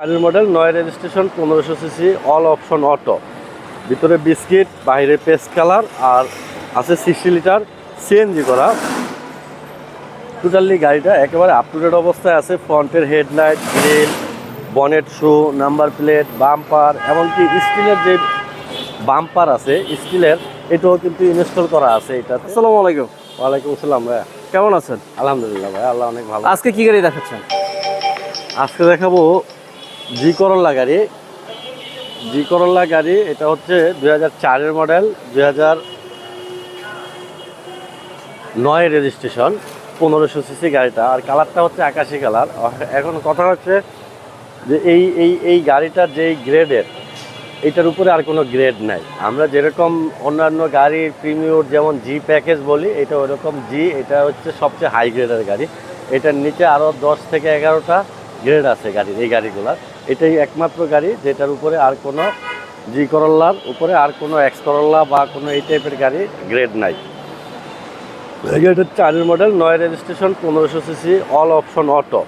গাড়ির মডেল নয় রেজিস্ট্রেশন পনেরোশো সিসি অল অপশন অটো ভিতরে বিস্কিট বাইরে পেস্ট কালার আর আছে সিক্সটি লিটার সিএনজি করা। টোটালি গাড়িটা একেবারে আপ টু ডেট অবস্থায় আছে ফ্রন্টের হেডলাইট গ্রিল বনেট শু নাম্বার প্লেট বাম্পার এমনকি স্টিলের যে বাম্পার আছে স্টিলের এটাও কিন্তু ইনস্টল করা আছে এটাতে। আসসালামু আলাইকুম। ওয়ালাইকুম আসসালাম ভাইয়া। কেমন আছেন? আলহামদুলিল্লাহ ভাই আল্লাহ অনেক ভালো। আজকে কি গাড়ি দেখাচ্ছেন? আজকে দেখাবো জি করল্লা গাড়ি। জি করল্লা গাড়ি, এটা হচ্ছে দুই হাজার চারের মডেল, দুই হাজার নয় রেজিস্ট্রেশন, পনেরোশো সিসি গাড়িটা। আর কালারটা হচ্ছে আকাশি কালার। এখন কথা হচ্ছে যে এই এই এই গাড়িটার যেই গ্রেডের, এটার উপরে আর কোনো গ্রেড নাই। আমরা যেরকম অন্যান্য গাড়ির প্রিমিয়র যেমন জি প্যাকেজ বলি, এটা ওরকম জি এটা হচ্ছে সবচেয়ে হাই গ্রেডের গাড়ি। এটার নিচে আরও দশ থেকে এগারোটা গ্রেড আছে গাড়ির, এই গাড়িগুলার। এটাই একমাত্র গাড়ি যেটার উপরে আর কোনো জি করল্লার উপরে আর কোনো এক্স করল্লা বা কোনো এই টাইপের গাড়ি গ্রেড নাই। এটা চারের মডেল নয় রেজিস্ট্রেশন পনেরোশো সিসি অল অপশন অটো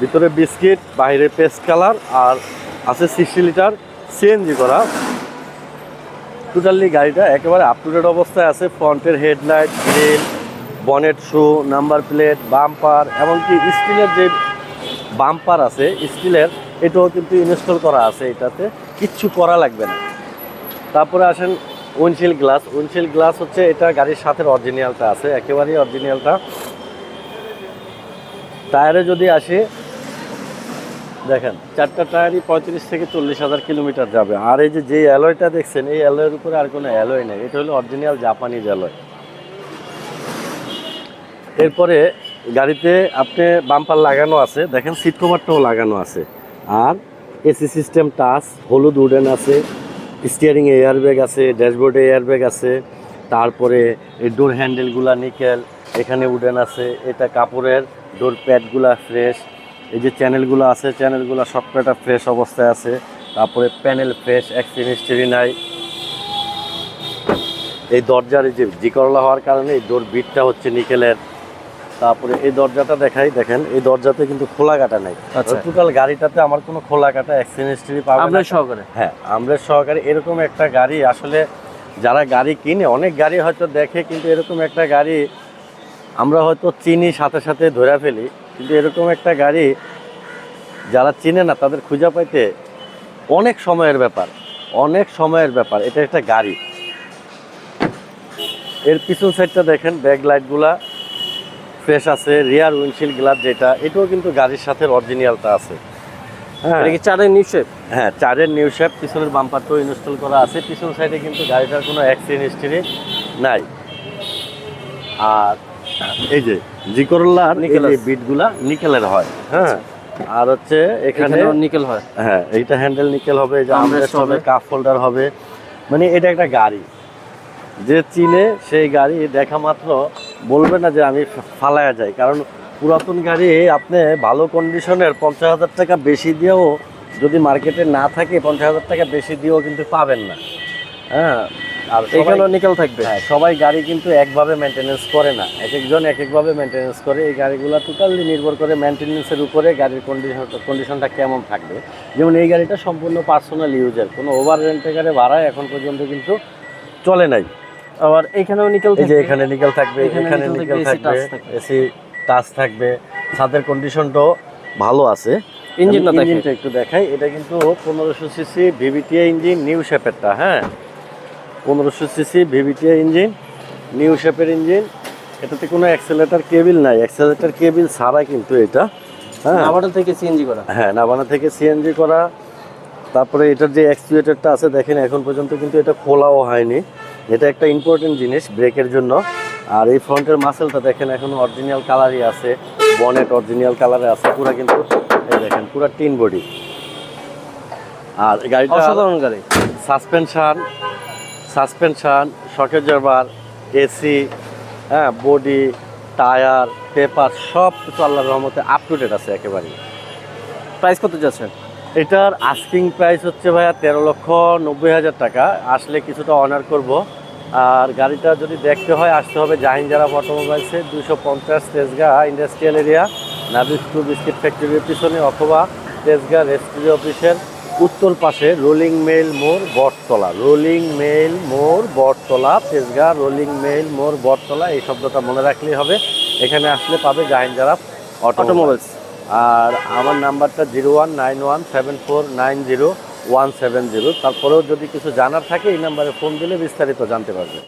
ভিতরে বিস্কিট বাইরে পেস্ট কালার আর আছে সিক্সটি লিটার সিএনজি করা। টোটালি গাড়িটা একেবারে আপ টু ডেট অবস্থায় আছে ফ্রন্টের হেডলাইট গ্রিল বনেট শু নাম্বার প্লেট বাম্পার এমনকি স্টিলের যে বাম্পার আছে স্টিলের এটাও কিন্তু ইনস্টল করা আছে এটাতে। কিচ্ছু করা লাগবে না। তারপরে আসেন উইন্ডশিল্ড গ্লাস উইন্ডশিল্ড গ্লাস হচ্ছে এটা গাড়ির সাথে অরিজিনালটা আছে, একেবারেই অরিজিনালটা টায়ারে যদি আসে, দেখেন, চারটা টায়ারই পঁয়ত্রিশ থেকে চল্লিশ হাজার কিলোমিটার যাবে। আর এই যে যে অ্যালয়টা দেখছেন, এই অ্যালয়ের উপরে আর কোনো অ্যালয় নেই। এটা হলো অরিজিনাল জাপানিজ অ্যালয়। এরপরে গাড়িতে আপনি বাম্পার লাগানো আছে। দেখেন সিট কভারটাও লাগানো আছে। আর এসি সিস্টেম টাচ, হলুদ উডেন আছে স্টিয়ারিং এয়ার ব্যাগ আছে ড্যাশবোর্ডে এয়ার ব্যাগ আছে, তারপরে এই ডোর হ্যান্ডেলগুলা নিকেল, এখানে উডেন আছে, এটা কাপড়ের ডোর প্যাডগুলা ফ্রেশ এই যে চ্যানেলগুলো আছে চ্যানেলগুলো সবকটা ফ্রেশ অবস্থায় আছে, তারপরে প্যানেল ফ্রেশ অ্যাক্সিডেন্ট নাই। এই দরজার এই যে জিকরলা হওয়ার কারণে এই ডোর বিটটা হচ্ছে নিকেলের। তারপরে এই দরজাটা দেখাই দেখেন এই দরজাতে কিন্তু খোলা কাটা নাই। আচ্ছা। টোটাল গাড়িটাতে আমার কোনো খোলা কাটা অ্যাক্সিডেন্ট আপনার না। সহকারে। হ্যাঁ আমরা সহকারে। এরকম একটা গাড়ি আসলে যারা গাড়ি কিনে অনেক গাড়ি হয়তো দেখে কিন্তু এরকম একটা গাড়ি আমরা হয়তো চিনি সাথে সাথে ধরে ফেলি। কিন্তু এরকম একটা গাড়ি যারা চিনে না তাদের খুঁজে পাইতে অনেক সময়ের ব্যাপার। অনেক সময়ের ব্যাপার। এটা একটা গাড়ি। এর পিছন সাইডটা দেখেন ব্যাক লাইটগুলা ফ্রেশ আছে রিয়ার উইন্ডশিল্ড গ্লাস যেটা এটাও কিন্তু গাড়ির সাথে অরিজিনালটা আছে। হ্যাঁ। কি চারের নিউ শেপ হ্যাঁ চারের নিউ শেপ পিছনের বাম্পারটাও ইনস্টল করা আছে। পিছন সাইডে কিন্তু গাড়িটার কোনো অ্যাক্সিডেন্ট হিস্ট্রি নাই। আর এই যে জি করল্লার এই বিটগুলা নিকেলের হয়। হ্যাঁ। আর হচ্ছে এখানে নিকেল হয়। হ্যাঁ এইটা হ্যান্ডেল নিকেল হবে যে আমরেস্ট হবে। কাপ হোল্ডার হবে। মানে এটা একটা গাড়ি। যে চিনে সেই গাড়ি দেখা মাত্র বলবে না যে আমি ফালায়া যাই কারণ পুরাতন গাড়ি আপনি ভালো কন্ডিশনের পঞ্চাশ হাজার টাকা বেশি দিয়েও যদি মার্কেটে না থাকে পঞ্চাশ হাজার টাকা বেশি দিয়েও কিন্তু পাবেন না। হ্যাঁ আর এখানেও নিকেল থাকবে। হ্যাঁ সবাই গাড়ি কিন্তু একভাবে মেনটেনেন্স করে না। এক একজন এক একভাবে মেনটেনেন্স করে। এই গাড়িগুলো টোটালি নির্ভর করে মেনটেনেন্সের উপরে গাড়ির কন্ডিশন কন্ডিশনটা কেমন থাকবে। যেমন এই গাড়িটা সম্পূর্ণ পার্সোনাল ইউজের কোনো ওভার রেন্টে গাড়ি ভাড়ায় এখন পর্যন্ত কিন্তু চলে নাই। আবার এখানেও নিকেল এই যে থাকবে। এখানে নিকেল থাকবে এখানে নিকেল থাকবে। এসি টাচ থাকবে। ছাদের কন্ডিশনটাও ভালো আছে। ইঞ্জিনটা দেখেন ইঞ্জিনটা একটু দেখাই। এটা কিন্তু পনেরোশো সিসি ভিভিটিআই ইঞ্জিন নিউ শেপেরটা হ্যাঁ? পনেরোশো সিসি ভিভিটিআই ইঞ্জিন নিউ শেপের ইঞ্জিন। এটাতে কোনো অ্যাক্সেলেটার কেবিল নাই। অ্যাক্সেলেটার কেবিল ছাড়া কিন্তু এটা হ্যাঁ? নাভাটা থেকে সিএনজি করা। হ্যাঁ নাবানা থেকে সিএনজি করা। তারপরে এটার যে অ্যাক্সিউয়েটারটা আছে দেখেন এখন পর্যন্ত কিন্তু এটা খোলাও হয়নি। এটা একটা ইম্পর্টেন্ট জিনিস ব্রেকের জন্য। আর এই ফ্রন্টের মাসেলটা দেখেন এখন অরিজিনাল কালারই আছে বনেট অরিজিনাল কালারে আছে পুরা কিন্তু এই দেখেন পুরা টিন বডি আর গাড়িটা অসাধারণ গাড়ি। সাসপেনশন সাসপেনশন শকের জারবার এসি হ্যাঁ বডি টায়ার পেপার সব কিছু আল্লাহর রহমতে আপ টু ডেট আছে একেবারে প্রাইস কত যাচ্ছে এটার আস্কিং প্রাইস হচ্ছে ভাইয়া তেরো লক্ষ নব্বই হাজার টাকা। আসলে কিছুটা অনার করব। আর গাড়িটা যদি দেখতে হয়, আসতে হবে জাহিনজারা অটোমোবাইলসে দুশো পঞ্চাশ Tejgaon industrial area Nabisco biscuit ফ্যাক্টরির পিছনে অথবা তেজগাঁ রেজিস্ট্রি অফিসের উত্তর পাশে রোলিং মেল মোড় বটতলা। রোলিং মেল মোড় বটতলা, তেজগাঁ রোলিং মেল মোড় বটতলা, এই শব্দটা মনে রাখলেই হবে। এখানে আসলে পাবে জাহিন জারাফ অটোমোবাইলস। অটোমোবাইলস। আর আমার নাম্বারটা zero one nine one seven four nine zero one seven zero. তারপরেও যদি কিছু জানার থাকে, এই নাম্বারে ফোন দিলে বিস্তারিত জানতে পারবে।